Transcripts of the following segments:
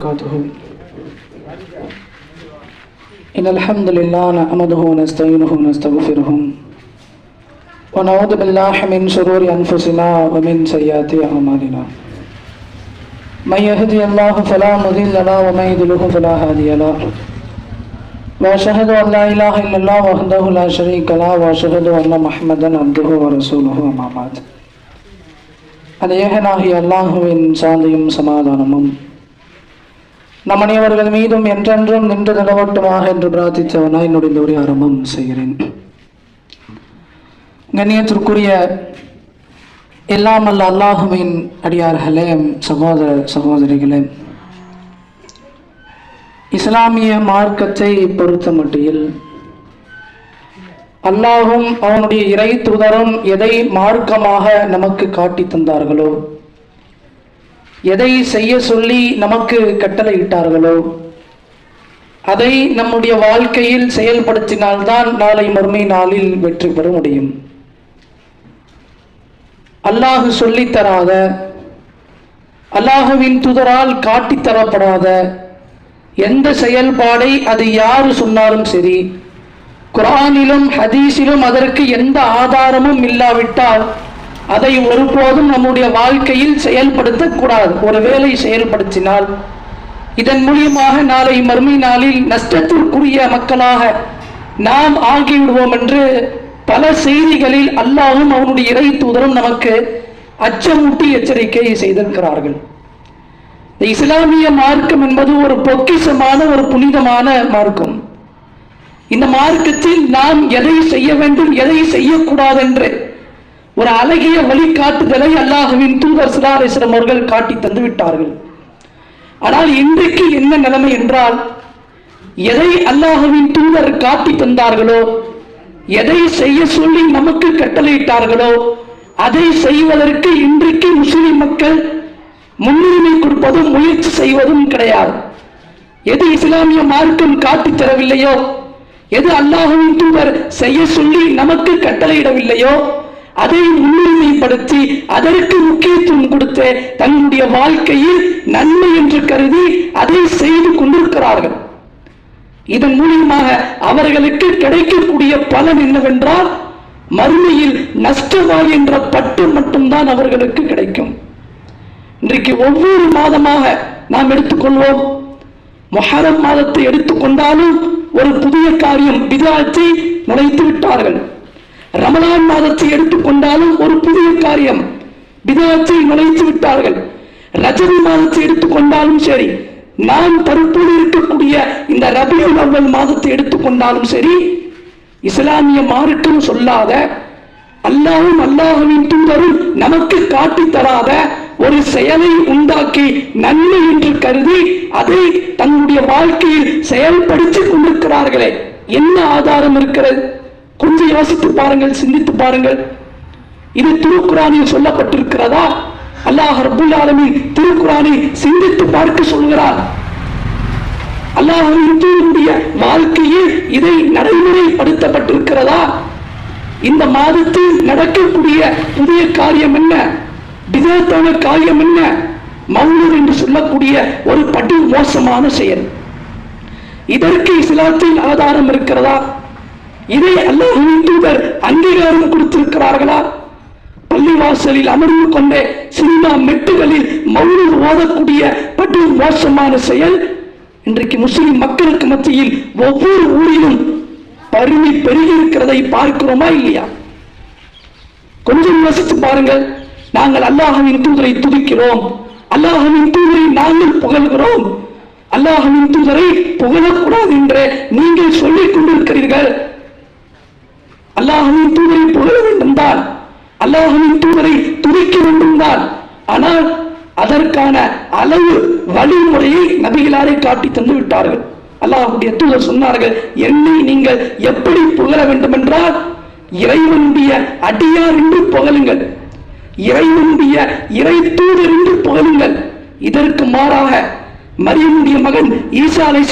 وبركاته. إن الحمد لله نحمده ونستعينه ونستغفره. ونعوذ بالله من شرور أنفسنا ومن سيئات أعمالنا. من يهدي الله فلا مضل له ومن يضلله فلا هادي له. وأشهد أن لا إله إلا الله وحده لا شريك له وأشهد أن محمدا عبده ورسوله أما بعد. أن الله الله إن صالح சமாதானமும் நம் அனைவர்கள் மீதும் என்றென்றும் நின்று நிலவட்டுமாக என்று பிரார்த்தித்தவனாய் என்னுடைய இந்த உரை ஆரம்பம் செய்கிறேன். கண்ணியத்திற்குரிய எல்லாம் அல்ல அல்லாஹுவின் அடியார்களே சகோதர சகோதரிகளே இஸ்லாமிய மார்க்கத்தை பொறுத்த மட்டில் அல்லாஹும் அவனுடைய இறை தூதரும் எதை மார்க்கமாக நமக்கு காட்டி தந்தார்களோ எதை செய்ய சொல்லி நமக்கு கட்டளையிட்டார்களோ அதை நம்முடைய வாழ்க்கையில் செயல்படுத்தினால்தான் நாளை மறுமை நாளில் வெற்றி பெற முடியும். அல்லாஹு சொல்லித்தராத அல்லாஹுவின் துதரால் காட்டித்தரப்படாத எந்த செயல்பாடை அது யாரு சொன்னாலும் சரி குரானிலும் ஹதீஸிலும் அதற்கு எந்த ஆதாரமும் இல்லாவிட்டால் அதை ஒருபோதும் நம்முடைய வாழ்க்கையில் செயல்படுத்தக்கூடாது. ஒருவேளை செயல்படுத்தினால் இதன் மூலியமாக நாளை மறுமை நாளில் நஷ்டத்திற்குரிய மக்களாக நாம் ஆகிவிடுவோம் என்று பல செய்திகளில் அல்லாவும் அவனுடைய இறை தூதரும் நமக்கு அச்சமூட்டி எச்சரிக்கை செய்திருக்கிறார்கள். இஸ்லாமிய மார்க்கம் என்பது ஒரு பொக்கிசமான ஒரு புனிதமான மார்க்கம். இந்த மார்க்கத்தில் நாம் எதை செய்ய வேண்டும் எதை செய்யக்கூடாது என்று ஒரு அழகிய வழிகாட்டுதலை அல்லாஹுவின் தூதர் சிலாரேஸ்வரம் அவர்கள் காட்டி தந்து விட்டார்கள் ஆனால் இன்றைக்கு என்ன நிலைமை என்றால் எதை அல்லாஹுவின் தூதர் காட்டி தந்தார்களோ எதை செய்ய சொல்லி நமக்கு கட்டளையிட்டார்களோ அதை செய்வதற்கு இன்றைக்கு முஸ்லிம் மக்கள் முன்னுரிமை கொடுப்பதும் முயற்சி செய்வதும் கிடையாது. எது இஸ்லாமிய மார்க்கம் காட்டி தரவில்லையோ எது அல்லாஹுவின் தூதர் செய்ய சொல்லி நமக்கு கட்டளையிடவில்லையோ அதை முன்னுரிமைப்படுத்தி அதற்கு முக்கியத்துவம் கொடுத்து தன்னுடைய வாழ்க்கையில் நன்மை என்று கருதி அதை செய்து கொண்டிருக்கிறார்கள். இதன் மூலியமாக அவர்களுக்கு கிடைக்கக்கூடிய பலன் என்னவென்றால் மறுமையில் நஷ்டவாய் என்ற பட்டு மட்டும்தான் அவர்களுக்கு கிடைக்கும். இன்றைக்கு ஒவ்வொரு மாதமாக நாம் எடுத்துக்கொள்வோம். மொஹரம் மாதத்தை எடுத்துக்கொண்டாலும் ஒரு புதிய காரியம் விதாத்தை நுழைத்து விட்டார்கள். ரமலான் மாதத்தை எடுத்துக்கொண்டாலும் ஒரு புதிய காரியம். விதத்தை நுழைத்து விட்டார்கள். ரஜனி மாதத்தை எடுத்துக்கொண்டாலும் சரி நாம் தற்போது இருக்கக்கூடிய இந்த ரபியுல் அவ்வல் மாதத்தை எடுத்துக்கொண்டாலும் சரி இஸ்லாமிய மார்க்கம் சொல்லாத அல்லாவும் அல்லாஹுவின் தூதரும் நமக்கு காட்டி தராத ஒரு செயலை உண்டாக்கி நன்மை என்று கருதி அதை தன்னுடைய வாழ்க்கையில் செயல்படுத்தி கொண்டிருக்கிறார்களே. என்ன ஆதாரம் இருக்கிறது? கொஞ்சம் யோசித்து பாருங்கள் சிந்தித்து பாருங்கள். இது திருக்குறானில் சொல்லப்பட்டிருக்கிறதா? அல்லாஹ் ரபுல் ஆலமி திருக்குறானை சிந்தித்து பார்க்க சொல்கிறார். அல்லாஹுடைய வாழ்க்கையில் இதை நடைமுறைப்படுத்தப்பட்டிருக்கிறதா? இந்த மாதத்தில் நடக்கக்கூடிய புதிய காரியம் என்ன? விதத்தான காரியம் என்ன? மௌனர் என்று சொல்லக்கூடிய ஒரு படு மோசமான செயல். இதற்கு இஸ்லாத்தில் ஆதாரம் இருக்கிறதா? இதை அல்லாஹுவின் தூதர் அங்கீகாரம் கொடுத்திருக்கிறார்களா? பள்ளிவாசலில் அமர்ந்து கொண்ட சினிமா மெட்டுகளில் மௌனூர் ஓதக்கூடிய படு மோசமான செயல்? இன்றைக்கு முஸ்லிம் மக்களுக்கு மத்தியில் ஒவ்வொரு ஊரிலும் பருவி பெருகி இருக்கிறதை பார்க்கிறோமா இல்லையா? கொஞ்சம் யோசித்து பாருங்கள். நாங்கள் அல்லாஹவின் தூதரை துதிக்கிறோம். அல்லாஹவின் தூதரை நாங்கள் புகழ்கிறோம். அல்லாஹவின் தூதரை புகழக்கூடாது என்று நீங்கள் சொல்லிக் கொண்டிருக்கிறீர்கள். அல்லாஹுவின் தூதரை புகழ வேண்டும் தான் அல்லாஹுவின் தூதரை துதிக்க வேண்டும் தான் ஆனால் அதற்கான அளவு வழிமுறையை நபிகளாரை காட்டி தந்து விட்டார்கள். அல்லாஹுடைய தூதர் சொன்னார்கள் என்னை நீங்கள் எப்படி புகழ வேண்டும் என்றால் இறைவனுடைய அடியார் என்று புகழுங்கள். இறைவனுடைய இறை தூதர் என்று புகழுங்கள். இதற்கு மாறாக மரியனுடைய மகன் ஈசா அலை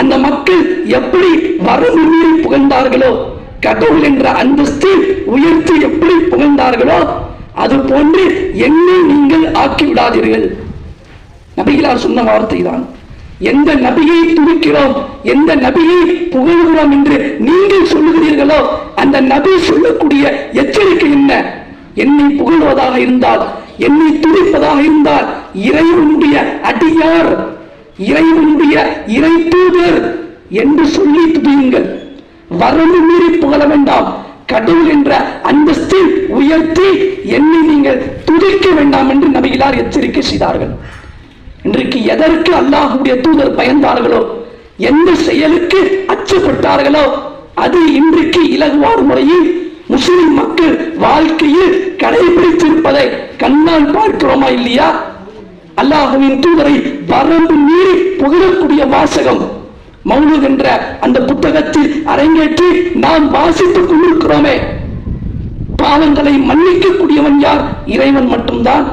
அந்த மக்கள் எப்படி வரம்பு மீறி புகழ்ந்தார்களோ கடவுள் என்ற அந்தஸ்தில் உயர்த்தி எப்படி புகழ்ந்தார்களோ அது போன்று என்னை நீங்கள் ஆக்கி விடாதீர்கள் நபிகளார் சொன்ன வார்த்தை தான் எந்த நபியை துணிக்கிறோம் எந்த நபியை புகழ்கிறோம் என்று நீங்கள் சொல்லுகிறீர்களோ அந்த நபி சொல்லக்கூடிய எச்சரிக்கை என்ன? என்னை புகழ்வதாக இருந்தால் என்னை துடிப்பதாக இருந்தால் இறைவனுடைய அடியார் இறைவனுடைய இறை தூதர் என்று சொல்லி துதியுங்கள். வரம்பு மீறி புகழ வேண்டாம். கடவுள் என்ற அந்தஸ்தில் உயர்த்தி என்னை நீங்கள் துதிக்க வேண்டாம் என்று நபிகளார் எச்சரிக்கை செய்தார்கள். இன்றைக்கு எதற்கு அல்லாஹுடைய தூதர் பயந்தார்களோ எந்த செயலுக்கு அச்சப்பட்டார்களோ அது இன்றைக்கு இலகுவான முறையில் முஸ்லிம் மக்கள் வாழ்க்கையில் கடைபிடித்திருப்பதை கண்ணால் பார்க்கிறோமா இல்லையா? அல்லாஹுவின் தூதரை வரம்பு மீறி புகழக்கூடிய வாசகம் மௌனு என்ற அந்த புத்தகத்தில் அரங்கேற்றி நாம் வாசித்துக் கொண்டிருக்கிறோமே. பாவங்களை மன்னிக்கக்கூடியவன் யார்? இறைவன் மட்டும்தான்.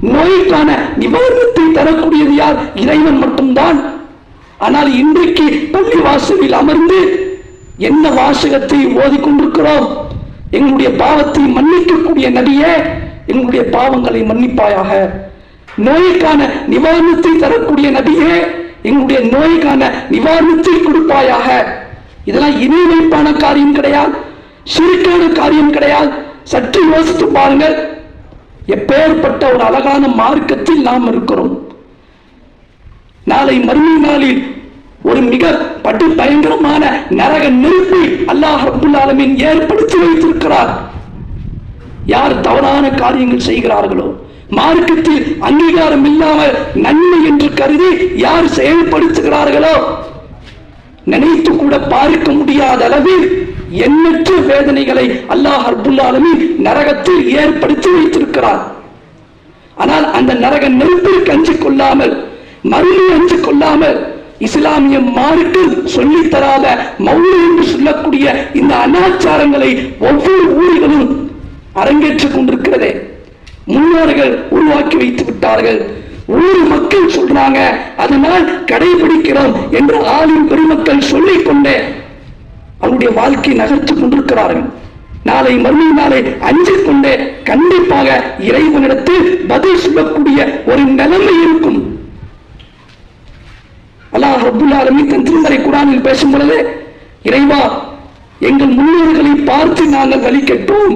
நோய்க்கான நிவாரணத்தை தரக்கூடியது யார்? இறைவன் மட்டும்தான். ஆனால் இன்றைக்கு பள்ளி வாசலில் அமர்ந்து என்ன வாசகத்தை ஓதிக்கொண்டிருக்கிறோம்? எங்களுடைய பாவத்தை மன்னிக்கக்கூடிய நபியே எங்களுடைய பாவங்களை மன்னிப்பாயாக. நோய்க்கான நிவாரணத்தை தரக்கூடிய நபியே எங்களுடைய நோய்க்கான நிவாரணத்தை கொடுப்பாயாக. இதெல்லாம் இணை வைப்பான காரியம் கிடையாது. சிறுக்கான காரியம் கிடையாது. சற்று யோசித்து பாருங்கள். எப்பேற்பட்ட ஒரு அழகான மார்க்கத்தில் நாம் இருக்கிறோம். நாளை மறுமை நாளில் ஒரு மிக பட்டு பயங்கரமான நரக நெருப்பை அல்லாஹ் ரப்புல் ஆலமீன் ஏற்படுத்தி வைத்திருக்கிறார். யார் தவறான காரியங்கள் செய்கிறார்களோ மார்க்கத்தில் அங்கீகாரம் இல்லாமல் நன்மை என்று கருதி யார் செயல்படுத்துகிறார்களோ நினைத்து கூட பார்க்க முடியாத அளவில் எண்ணற்ற வேதனைகளை அல்லாஹ் அர்புல்லாலுமே நரகத்தில் ஏற்படுத்தி வைத்திருக்கிறார். ஆனால் அந்த நரக நெருப்பிற்கு அஞ்சு கொள்ளாமல் மறுமை அஞ்சு கொள்ளாமல் இஸ்லாமிய மார்க்கு சொல்லி தராத மௌன என்று சொல்லக்கூடிய இந்த அனாச்சாரங்களை ஒவ்வொரு ஊர்களும் அரங்கேற்றுக் கொண்டிருக்கிறதே. முன்னோர்கள் உருவாக்கி வைத்து விட்டார்கள். ஊர் மக்கள் சொல்றாங்க அதனால் கடைபிடிக்கிறோம் என்று ஆளும் பெருமக்கள் சொல்லிக் கொண்டே அவருடைய வாழ்க்கை நகர்த்து கொண்டிருக்கிறார்கள். நாளை மறுமை நாளை அஞ்சிக் கொண்டே கண்டிப்பாக இறைவனிடத்தில் பதில் சொல்லக்கூடிய ஒரு நிலைமை இருக்கும். அல்லாஹ் அப்துல்லா ஆலமீன் தன் திருமறை குரானில் பேசும் பொழுது இறைவா எங்கள் முன்னோர்களை பார்த்து நாங்கள் வழி கெட்டோம்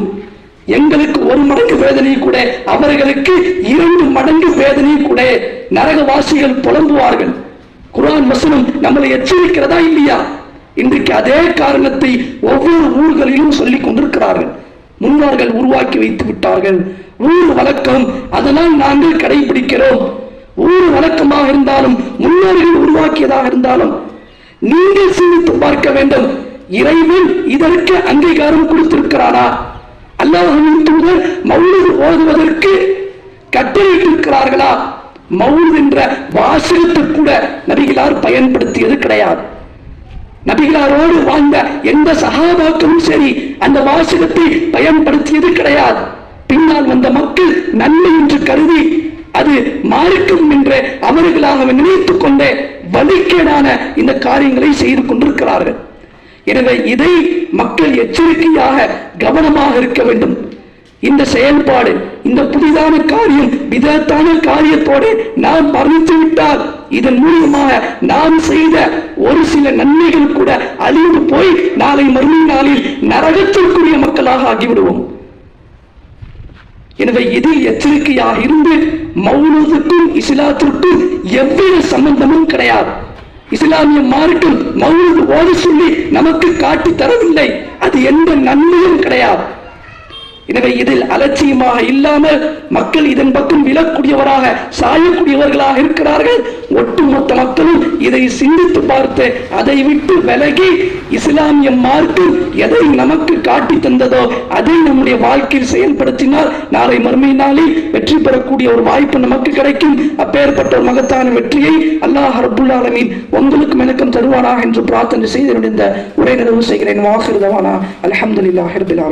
எங்களுக்கு ஒரு மடங்கு வேதனை கூட அவர்களுக்கு இரண்டு மடங்கு வேதனை கூட நரகவாசிகள் புலம்புவார்கள். குரான் வசனம் நம்மளை எச்சரிக்கிறதா இல்லையா? இன்றைக்கு அதே காரணத்தை ஒவ்வொரு ஊர்களிலும் சொல்லிக் கொண்டிருக்கிறார்கள். முன்னோர்கள் உருவாக்கி வைத்து விட்டார்கள். ஊர் வழக்கம் அதனால் நாங்கள் கடைபிடிக்கிறோம். ஊர் வழக்கமாக இருந்தாலும் முன்னோர்கள் உருவாக்கியதாக இருந்தாலும் நீங்கள் சிந்தித்து பார்க்க வேண்டும். இறைவன் இதற்கு அங்கீகாரம் கொடுத்திருக்கிறானா? அல்லாஹ் தூதர் மௌலிது ஓதுவதற்கு கட்டளையிட்டிருக்கிறார்களா? மௌலித் என்ற வாசகத்தை கூட நபிகளார் பயன்படுத்தியது கிடையாது. நபிகளாரோடு வாழ்ந்த எந்த சகாபாக்களும் சரி அந்த வாசகத்தை பயன்படுத்தியது கிடையாது. பின்னால் வந்த மக்கள் நன்மை என்று கருதி அது மாறிக்கும் என்று அவர்களாக நினைத்துக் கொண்டே வலிக்கேடான இந்த காரியங்களை செய்து கொண்டிருக்கிறார்கள். எனவே இதை மக்கள் எச்சரிக்கையாக கவனமாக இருக்க வேண்டும். இந்த செயல்பாடு இந்த புதிதான காரியம் விதத்தான காரியத்தோடு நாம் மரணித்து விட்டால் இதன் மூலமாக நாம் செய்த ஒரு சில நன்மைகள் கூட அழிந்து போய் நாளை மறுமை நாளில் நரகத்திற்குரிய மக்களாக ஆகிவிடுவோம். எனவே இதில் எச்சரிக்கையாக இருந்து மௌனத்துக்கும் இஸ்லாத்திற்கும் எவ்வித சம்பந்தமும் கிடையாது. இஸ்லாமிய மார்க்கம் மௌனது ஓத சொல்லி நமக்கு காட்டி தரவில்லை. அது எந்த நன்மையும் கிடையாது. எனவே இதில் அலட்சியமாக இல்லாமல் மக்கள் இதன் பக்கம் விழக்கூடியவராக சாயக்கூடியவர்களாக இருக்கிறார்கள். ஒட்டுமொத்த மக்களும் இதை சிந்தித்து பார்த்து அதை விட்டு விலகி இஸ்லாமிய மார்க்கம் எதை நமக்கு காட்டி தந்ததோ அதை நம்முடைய வாழ்க்கையில் செயல்படுத்தினால் நாளை மறுமை நாளில் வெற்றி பெறக்கூடிய ஒரு வாய்ப்பு நமக்கு கிடைக்கும். அப்பேற்பட்ட ஒரு மகத்தான வெற்றியை அல்லாஹ் ரபுல் ஆலமீன் உங்களுக்கும் எனக்கும் தருவானா என்று பிரார்த்தனை செய்து இந்த உரை நிறைவு செய்கிறேன். வாகிருதவானா அல்ஹம்துலில்லாஹி ரபில்